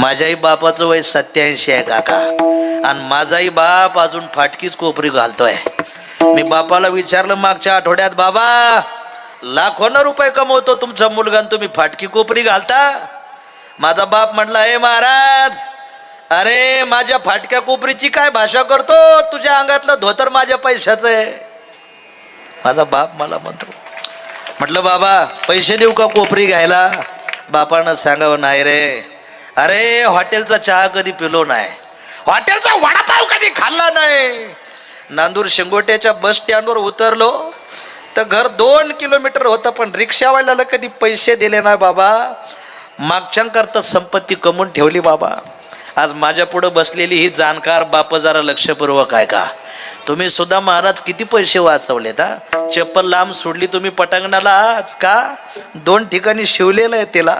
माझ्याही बापाचं वय सत्याऐंशी आहे काका. आणि माझाही बाप अजून फाटकीच कोपरी घालतोय. मी बापाला विचारलं मागच्या आठवड्यात बाबा लाखोनं रुपये कमवतो तुमचा मुलगा आणि तुम्ही फाटकी कोपरी घालता? माझा बाप म्हटला हे महाराज अरे माझ्या फाटक्या कोपरीची काय भाषा करतो? तुझ्या अंगातलं धोतर माझ्या पैशाचं आहे. माझा बाप मला म्हणतो म्हटलं बाबा पैसे देऊ का कोपरी घ्यायला? बापानं सांगावं नाही रे अरे हॉटेलचा चहा कधी पिलो नाही. हॉटेलचा वडापाव कधी खाल्ला नाही. नांदूर शेंगोट्याच्या बस स्टँडवर उतरलो तर घर दोन किलोमीटर होतं पण रिक्षावाल्याला कधी पैसे दिले नाही बाबा. मागच्यांकरता संपत्ती कमवून ठेवली बाबा. आज माझ्या पुढं बसलेली ही जाणकार बाप जरा लक्षपूर्वक आहे का तुम्ही सुद्धा महाराज किती पैसे वाचवलेत हा? चप्पल लांब सोडली तुम्ही पटांगणाला आज का? दोन ठिकाणी शिवलेलं आहे तिला.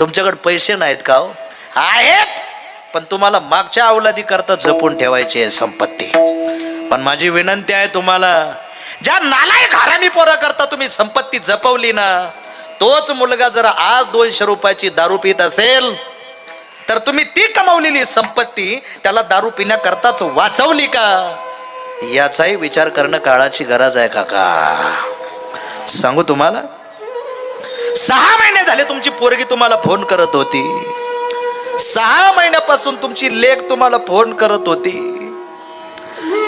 तुमच्याकडे पैसे नाहीत का हो? आहेत. पण तुम्हाला मागच्या अवलादी करता जपून ठेवायची आहे संपत्ती. पण माझी विनंती आहे तुम्हाला ज्या नालायक हरामी पोरा करता तुम्ही संपत्ती जपवली ना तोच मुलगा जर आज दोनशे रुपयाची दारू पित असेल तर तुम्ही ती कमावलेली संपत्ती त्याला दारू पिण्याकरताच वाचवली का? याचाही विचार करणं काळाची गरज आहे काका. सांगू तुम्हाला? सहा महिने झाले तुमची पोरगी तुम्हाला फोन करत होती. सहा महिन्यापासून तुमची लेख तुम्हाला फोन करत होती.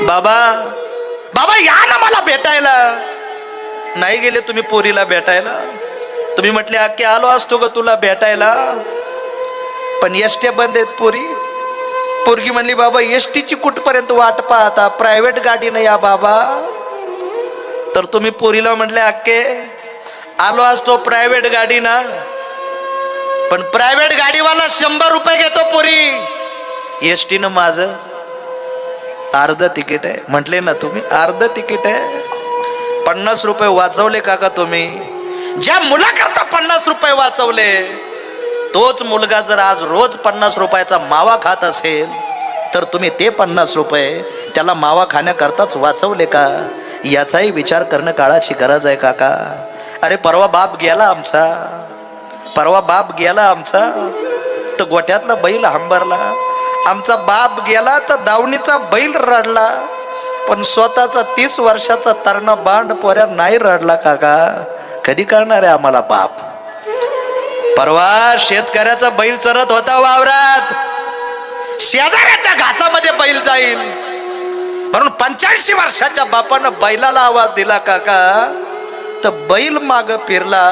बाबा बाबा या ना मला भेटायला. नाही गेले तुम्ही पोरीला भेटायला. तुम्ही म्हटले अख्खे आलो असतो ग तुला भेटायला. पण एसट्या बंद आहेत पोरी. पोरगी म्हणली बाबा एस टीची कुठपर्यंत वाट पाहता? प्रायव्हेट गाडी नाही या बाबा. तर तुम्ही पोरीला म्हटले अक्के आलो असतो प्रायव्हेट गाडीनं. पण प्रायव्हेट गाडीवाला शंभर रुपये घेतो पोरी. एस टीनं माझं. अर्ध तिकीट आहे. म्हटले ना तुम्ही अर्ध तिकीट आहे. पन्नास रुपये वाचवले काका तुम्ही. ज्या मुलाकरता पन्नास रुपये वाचवले तोच मुलगा जर आज रोज पन्नास रुपयाचा मावा खात असेल तर तुम्ही ते पन्नास रुपये त्याला मावा खाण्याकरताच वाचवले का? याचाही विचार करणं काळाची गरज आहे काका. अरे परवा बाप गेला आमचा. परवा बाप गेला आमचा. तर गोठ्यातला बैल हंबरला. आमचा बाप गेला तर दावणीचा बैल रडला. पण स्वतःचा तीस वर्षाचा तरणा बांड पोऱ्या नाही रडला काका. कधी करणार आहे आम्हाला बाप? परवा शेतकऱ्याचा बैल चरत होता वावरात. शेजाऱ्याच्या घासामध्ये बैल जाईल. म्हणून पंच्याऐंशी वर्षाच्या बापानं बैलाला आवाज दिला काका. तर बैल माग फिरला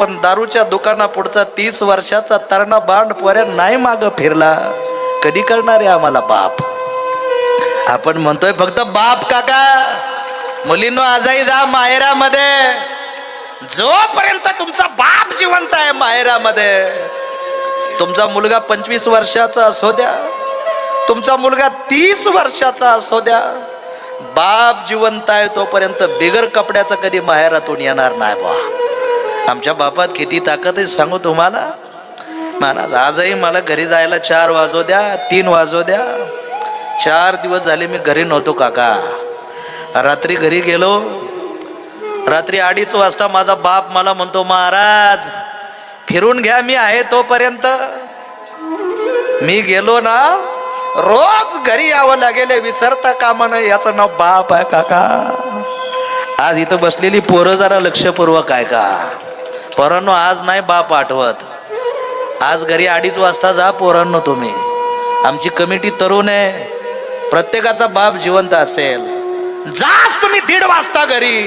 पण दारूच्या दुकाना पुढचा तीस वर्षाचा तरणा बांड पोऱ्या नाही माग फिरला. कधी करणार आहे आम्हाला बाप? आपण म्हणतोय फक्त बाप काका. मुलींनो आजही जा माहेरामध्ये. जोपर्यंत तुमचा बाप जिवंत आहे माहेरामध्ये तुमचा मुलगा पंचवीस वर्षाचा असो द्या तुमचा मुलगा तीस वर्षाचा असो द्या बाप जिवंत आहे तोपर्यंत बिगर कपड्याचा कधी माहेरातून येणार नाही बा आमच्या बापात किती ताकद आहे सांगू तुम्हाला? महाराज आजही मला घरी जायला चार वाजो द्या तीन वाजो द्या. चार दिवस झाले मी घरी नव्हतो काका. रात्री घरी गेलो. रात्री अडीच वाजता माझा बाप मला म्हणतो महाराज फिरून घ्या मी आहे तोपर्यंत. मी गेलो ना रोज घरी यावं लागेल हे विसरता कामा नये याचं नाव बाप आहे काका. आज इथं बसलेली पोरं जरा लक्षपूर्वक आहे का पोरांनो आज नाही बाप आठवत. आज घरी अडीच वाजता जा पोरांनो तुम्ही. आमची कमिटी तरुण आहे. प्रत्येकाचा बाप जिवंत असेल. जाच तुम्ही दीड वाजता घरी.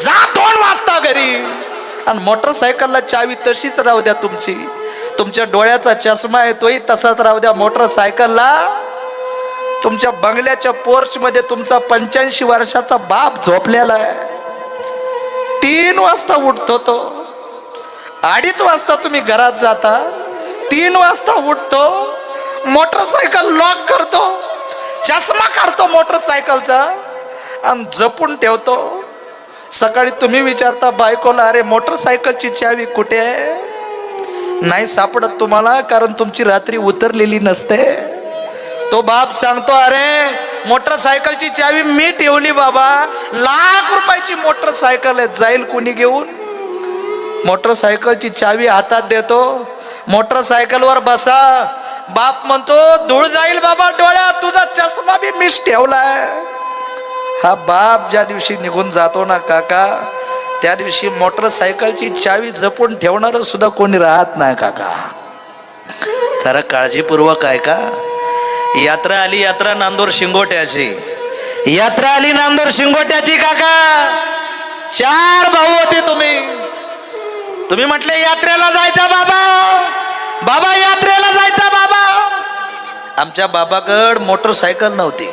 जा दोन वाजता घरी. आणि मोटरसायकलला चावी तशीच राहू द्या तुमची. तुमच्या डोळ्याचा चष्मा आहे तोही तसाच राहू द्या मोटरसायकलला. तुमच्या बंगल्याच्या पोर्च मध्ये तुमचा पंच्याऐंशी वर्षाचा बाप झोपलेला आहे. तीन वाजता उठतो तो. अडीच वाजता तुम्ही घरात जाता. तीन वाजता उठतो. मोटरसायकल लॉक करतो. चष्मा काढतो मोटरसायकलचा आणि जपून ठेवतो. सकाळी तुम्ही विचारता बायकोला अरे मोटरसायकलची चावी कुठे आहे? नाही सापडत तुम्हाला कारण तुमची रात्री उतरलेली नसते. तो बाप सांगतो अरे मोटरसायकलची चावी मी ठेवली बाबा. लाख रुपयाची मोटरसायकल आहे. जाईल कुणी घेऊन? मोटरसायकलची चावी हातात देतो. मोटरसायकलवर बसा. बाप म्हणतो धूळ जाईल बाबा डोळ्यात. तुझा चष्मा बी मिस ठेवलाय. हा बाप ज्या दिवशी निघून जातो ना काका त्या दिवशी मोटरसायकलची चावी जपून ठेवणार सुद्धा कोणी राहत नाही काका. जरा काळजीपूर्वक आहे का यात्रा आली यात्रा नांदूर शिंगोट्याची. यात्रा आली नांदूर शिंगोट्याची काका. चार भाऊ होते तुम्ही. तुम्ही म्हटले यात्रेला जायचा बाबा. बाबा यात्रेला जायचा बाबा. आमच्या बाबाकड मोटरसायकल नव्हती.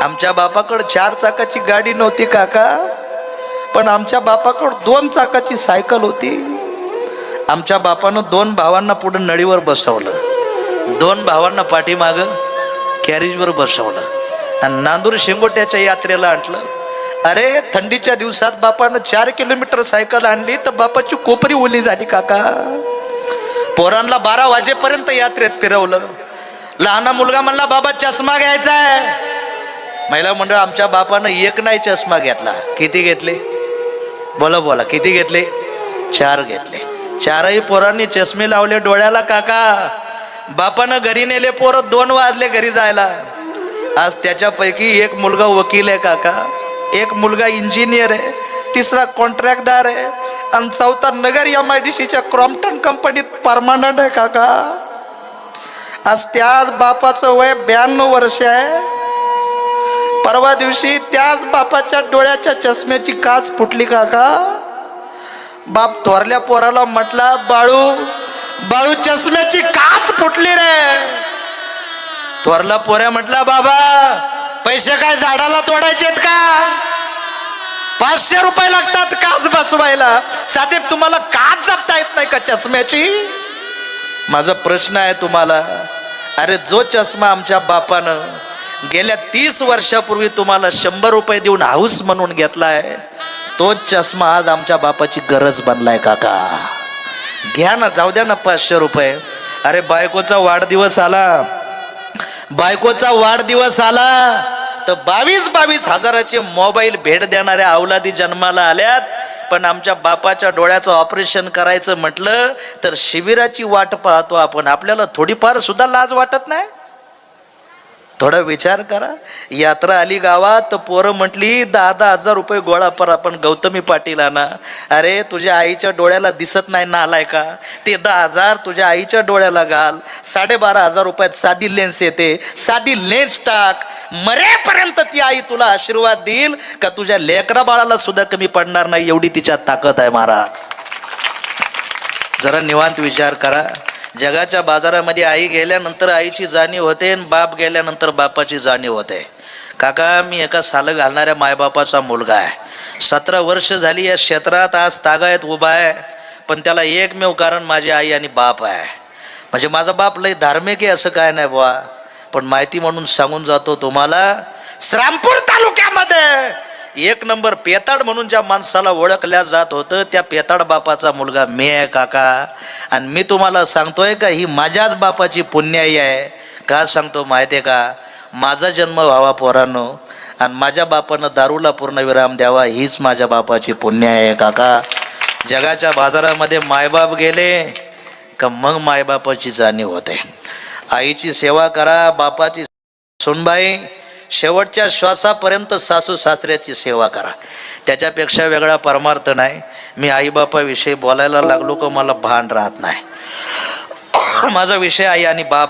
आमच्या बापाकड चार चाकाची गाडी नव्हती काका. पण आमच्या बापाकड दोन चाकाची सायकल होती. आमच्या बापानं दोन भावांना पुढे नळीवर बसवलं. दोन भावांना पाठीमाग कॅरेजवर बसवलं. आणि नांदूर शेंगोट्याच्या यात्रेला आणलं. अरे थंडीच्या दिवसात बापानं चार किलोमीटर सायकल आणली तर बापाची कोपरी ओली झाली काका. पोरांना बारा वाजेपर्यंत यात्रेत फिरवलं. लहाना मुलगा म्हणला बाबा चष्मा घ्यायचा आहे. महिला मंडळ आमच्या बापानं एक नाही चष्मा घेतला. किती घेतले? बोला बोला किती घेतले? चार घेतले. चारही पोरांनी चष्मे लावले डोळ्याला काका. बापानं घरी नेले पोरं दोन वाजले घरी जायला. आज त्याच्यापैकी एक मुलगा वकील आहे काका. एक मुलगा इंजिनियर आहे. तिसरा कॉन्ट्रॅक्टदार आहे. आणि चौथा नगर एम आय डी सीच्या क्रॉम्प्टन कंपनीत परमानंट आहे काका. आज त्याच बापाचं वय ब्याण्णव वर्ष आहे. परवा दिवशी त्याच बापाच्या डोळ्याच्या चष्म्याची काच फुटली काका. बाप थोरल्या पोराला म्हटला बाळू बाळू चष्म्याची काच फुटली रे. थोरला पोऱ्या म्हटला बाबा पैसे काय झाडाला तोडायचेत का? पाचशे रुपये लागतात काच बसवायला. साधे तुम्हाला काच जपता येत नाही का चष्म्याची? माझा प्रश्न आहे तुम्हाला. अरे जो चष्मा आमच्या बापानं गेल्या तीस वर्षापूर्वी तुम्हाला शंभर रुपये देऊन हाऊस म्हणून घेतलाय तो चष्मा आज आमच्या बापाची गरज बनलाय काका. घ्या ना जाऊ द्या ना पाचशे रुपये. अरे बायकोचा वाढदिवस आला. बायकोचा वाढदिवस आला. तर बावीस बावीस हजाराचे मोबाईल भेट देणाऱ्या अवलादी जन्माला आल्यात. पण आमच्या बापाच्या डोळ्याचं ऑपरेशन करायचं म्हटलं तर शिबिराची वाट पाहतो आपण. आपल्याला थोडीफार सुद्धा लाज वाटत नाही? थोडा विचार करा. यात्रा आली गावात पोरं म्हटली दहा दहा हजार रुपये गोळा पर आपण गौतमी पाटील ना अरे तुझ्या आईच्या डोळ्याला दिसत नाही ना आलाय का? ते दहा हजार तुझ्या आईच्या डोळ्याला घाल. साडेबारा हजार रुपयात साधी लेन्स येते. साधी लेन्स टाक. मरेपर्यंत ती आई तुला आशीर्वाद देईल का तुझ्या लेकरा बाळाला सुद्धा कमी पडणार नाही एवढी तिच्यात ताकद आहे महाराज. जरा निवांत विचार करा. जगाच्या बाजारामध्ये आई गेल्यानंतर आईची जाणीव होते आणि बाप गेल्यानंतर बापाची जाणीव होते. काका मी एका सालं घालणाऱ्या मायबापाचा मुलगा आहे. सतरा वर्ष झाली या क्षेत्रात आज तागायत उभा आहे पण त्याला एकमेव कारण माझी आई आणि बाप आहे. म्हणजे माझा बाप लय धार्मिक आहे असं काय नाही बुवा. पण माहिती म्हणून सांगून जातो तुम्हाला श्रामपूर तालुक्यामध्ये एक नंबर पेताड म्हणून ज्या माणसाला ओळखल्या जात होतं त्या पेताड बापाचा मुलगा मी आहे काका. आणि मी तुम्हाला सांगतोय का ही माझ्याच बापाची पुण्याई आहे. का सांगतो माहिती आहे का? माझा जन्म व्हावा पोरानो. आणि माझ्या बापानं दारूला पूर्ण विराम द्यावा हीच माझ्या बापाची पुण्य आहे काका. जगाच्या बाजारामध्ये मायबाप गेले का मग मायबापाची जाणीव होते. आईची सेवा करा बापाची सुनबाई. शेवटच्या श्वासापर्यंत सासू सासऱ्याची सेवा करा. त्याच्यापेक्षा वेगळा परमार्थ नाही. मी आईबापाविषयी बोलायला लागलो का मला भान राहत नाही. माझा विषय आई आणि बाप